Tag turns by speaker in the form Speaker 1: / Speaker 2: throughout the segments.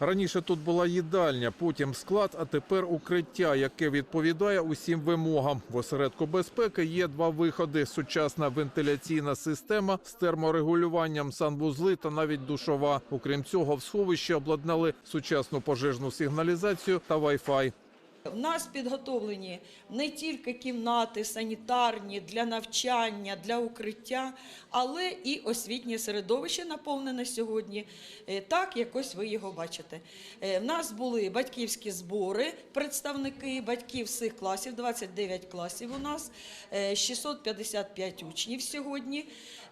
Speaker 1: Раніше тут була їдальня, потім склад, а тепер укриття, яке відповідає усім вимогам. В осередку безпеки є два виходи: сучасна вентиляційна система з терморегулюванням, санвузли та навіть душова. Окрім цього, в сховищі обладнали сучасну пожежну сигналізацію та Wi-Fi.
Speaker 2: У нас підготовлені не тільки кімнати санітарні для навчання, для укриття, але і освітнє середовище наповнене сьогодні. е, Так, як ось ви його бачите. Е, В нас були батьківські збори, представники батьків всіх класів, 29 класів у нас, е, 655 учнів сьогодні.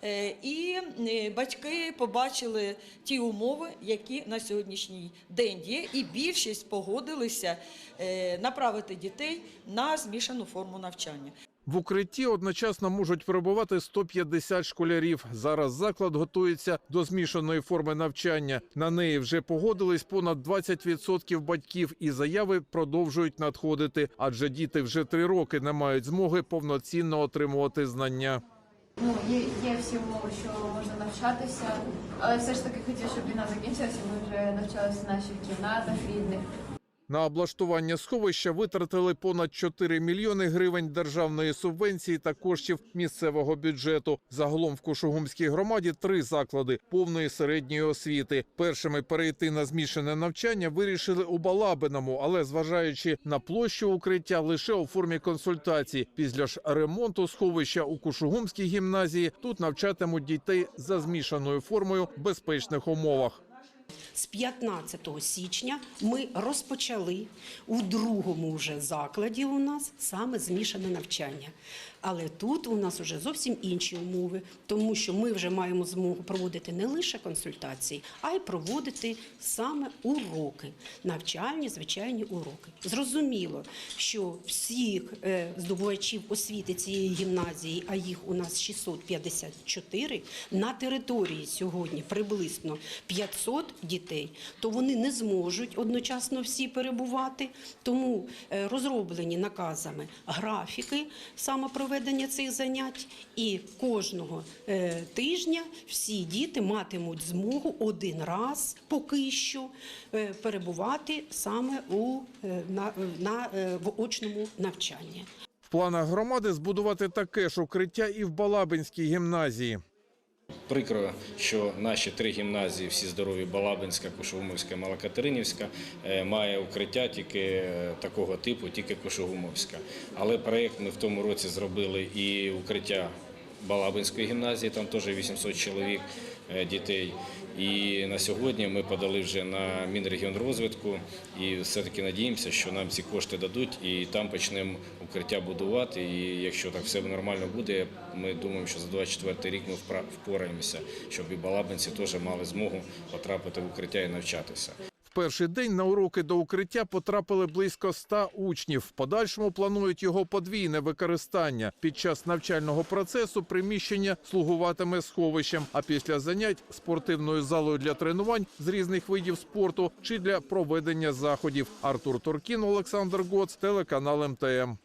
Speaker 2: Е, І е, батьки побачили ті умови, які на сьогоднішній день є, і більшість погодилися е, направити дітей на змішану форму навчання.
Speaker 1: В укритті одночасно можуть перебувати 150 школярів. Зараз заклад готується до змішаної форми навчання. На неї вже погодились понад 20% батьків, і заяви продовжують надходити, адже діти вже три роки не мають змоги повноцінно отримувати знання.
Speaker 3: Ну, є, є всі умови, що можна навчатися, але все ж таки хотів, щоб війна закінчилася, ми вже навчалися в наших кімнатах рідних.
Speaker 1: На облаштування сховища витратили понад 4 мільйони гривень державної субвенції та коштів місцевого бюджету. Загалом в Кошугумській громаді три заклади повної середньої освіти. Першими перейти на змішане навчання вирішили у Балабиному, але зважаючи на площу укриття лише у формі консультацій. Після ж ремонту сховища у Кушугумській гімназії тут навчатимуть дітей за змішаною формою в безпечних умовах.
Speaker 4: З 15 січня ми розпочали у другому вже закладі у нас саме змішане навчання. Але тут у нас вже зовсім інші умови, тому що ми вже маємо змогу проводити не лише консультації, а й проводити саме уроки, навчальні, звичайні уроки. Зрозуміло, що всіх е, здобувачів освіти цієї гімназії, а їх у нас 654, на території сьогодні приблизно 500 дітей, то вони не зможуть одночасно всі перебувати. Тому е, розроблені наказами графіки саме проведення цих занять, і кожного е, тижня всі діти матимуть змогу один раз поки що е, перебувати саме у на, на в очному навчанні.
Speaker 1: В планах громади збудувати таке ж укриття і в Балабинській гімназії.
Speaker 5: Прикро, що наші три гімназії, всі здорові Балабинська, Кошугумовська, Малокатеринівська, е, має укриття тільки е, такого типу, тільки Кушугумовська. Але проєкт ми в тому році зробили і укриття Балабинської гімназії, там теж 800 чоловік е, дітей. І на сьогодні ми подали вже на Мінрегіонрозвитку і все-таки надіємося, що нам ці кошти дадуть і там почнемо укриття будувати. І якщо так все нормально буде, ми думаємо, що за 24 рік ми впораємося, щоб і балабинці теж мали змогу потрапити в укриття і навчатися.
Speaker 1: Перший день на уроки до укриття потрапили близько 100 учнів. В подальшому планують його подвійне використання. Під час навчального процесу приміщення слугуватиме сховищем, а після занять спортивною залою для тренувань з різних видів спорту чи для проведення заходів. Артур Туркін, Олександр Гоц, телеканал МТМ.